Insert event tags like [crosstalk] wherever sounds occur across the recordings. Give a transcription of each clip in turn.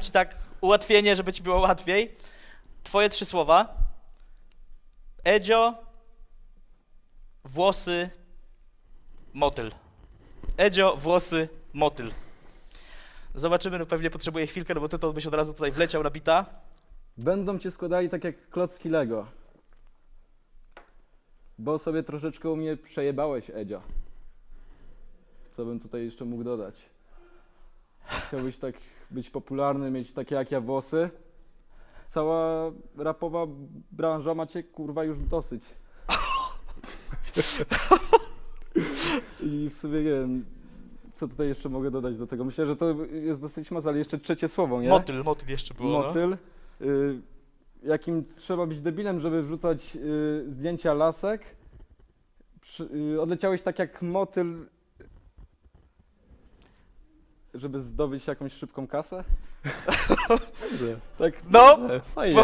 ci tak ułatwienie, żeby ci było łatwiej. Twoje trzy słowa. Edzio, włosy, motyl. Edzio, włosy, motyl. Zobaczymy, no pewnie potrzebuję chwilkę, no bo ty to byś od razu tutaj wleciał na bita. Będą cię składali tak jak klocki Lego. Bo sobie troszeczkę u mnie przejebałeś, Edzia. Co bym tutaj jeszcze mógł dodać? Chciałbyś tak być popularny, mieć takie jak ja włosy? Cała rapowa branża macie kurwa już dosyć. I w sumie nie wiem, co tutaj jeszcze mogę dodać do tego. Myślę, że to jest dosyć mocne, ale jeszcze trzecie słowo, nie? Motyl, motyl jeszcze było. No. motyl. Y, jakim trzeba być debilem, żeby wrzucać y, zdjęcia lasek. Przy, y, odleciałeś tak jak motyl, żeby zdobyć jakąś szybką kasę? Tak, No, No, fajnie. bo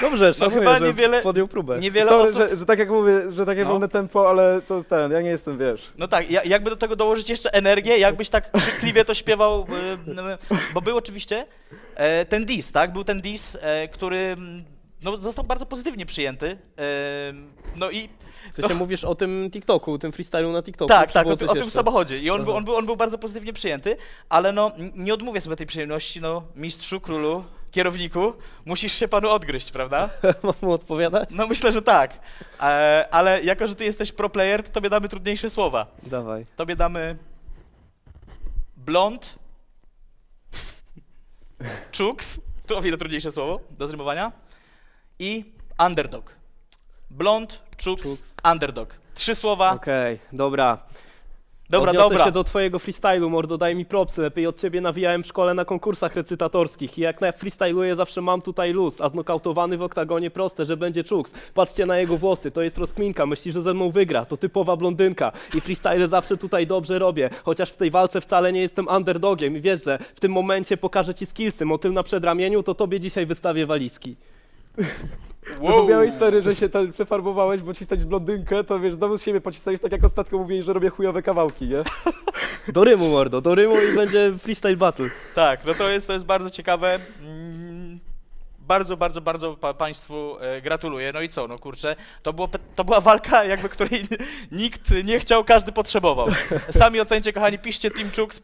Dobrze, szanuję, chyba że niewiele- podjął próbę. niewiele sorry, osób... że, że tak jak mówię, że takie No. wolne tempo, ale to ten, ja nie jestem, wiesz. No tak, ja, jakby do tego dołożyć jeszcze energię, jakbyś tak krzykliwie to śpiewał, y, bo był oczywiście e, ten diss, tak? Był ten diss, e, który mm, no, został bardzo pozytywnie przyjęty. No i W sensie mówisz o tym TikToku, tym freestylu na TikToku. tak, tak, o, o tym samochodzie. I on był, on, był, on był bardzo pozytywnie przyjęty, ale no nie odmówię sobie tej przyjemności, no mistrzu, królu, kierowniku, musisz się panu odgryźć, prawda? [laughs] Mam mu odpowiadać? No myślę, że tak. E, ale jako, że ty jesteś pro player, to tobie damy trudniejsze słowa. Dawaj. Tobie damy blond, [laughs] czuks, to o wiele trudniejsze słowo do zrymowania, i underdog. Blond, czuks, Czuks. underdog. Trzy słowa. Okej, dobra. Dobra, Odniosę dobra. się do twojego freestylu, mordo, daj mi propsy. Lepiej od ciebie nawijałem w szkole na konkursach recytatorskich i jak na freestyluję zawsze mam tutaj luz, a znokautowany w oktagonie proste, że będzie czuks. Patrzcie na jego włosy, to jest rozkminka, myśli, że ze mną wygra, to typowa blondynka i freestyle zawsze tutaj dobrze robię, chociaż w tej walce wcale nie jestem underdogiem i wiesz, że w tym momencie pokażę ci skillsy, motyl na przedramieniu, to tobie dzisiaj wystawię walizki. [laughs] Zapomniałeś stary, że się ten przefarbowałeś, bo cisnąć blondynkę, to wiesz, znowu z siebie pocisnąłeś tak jak ostatnio mówiłeś, że robię chujowe kawałki, nie? [laughs] Do rymu, mordo, do rymu i będzie freestyle battle. Tak, no to jest, to jest bardzo ciekawe. Mm, Bardzo, bardzo, bardzo pa Państwu e, gratuluję. No i co, no kurczę, to, było, pe- to była walka, jakby której [laughs] nikt nie chciał, każdy potrzebował. Sami ocencie, kochani, piszcie Team Czuks.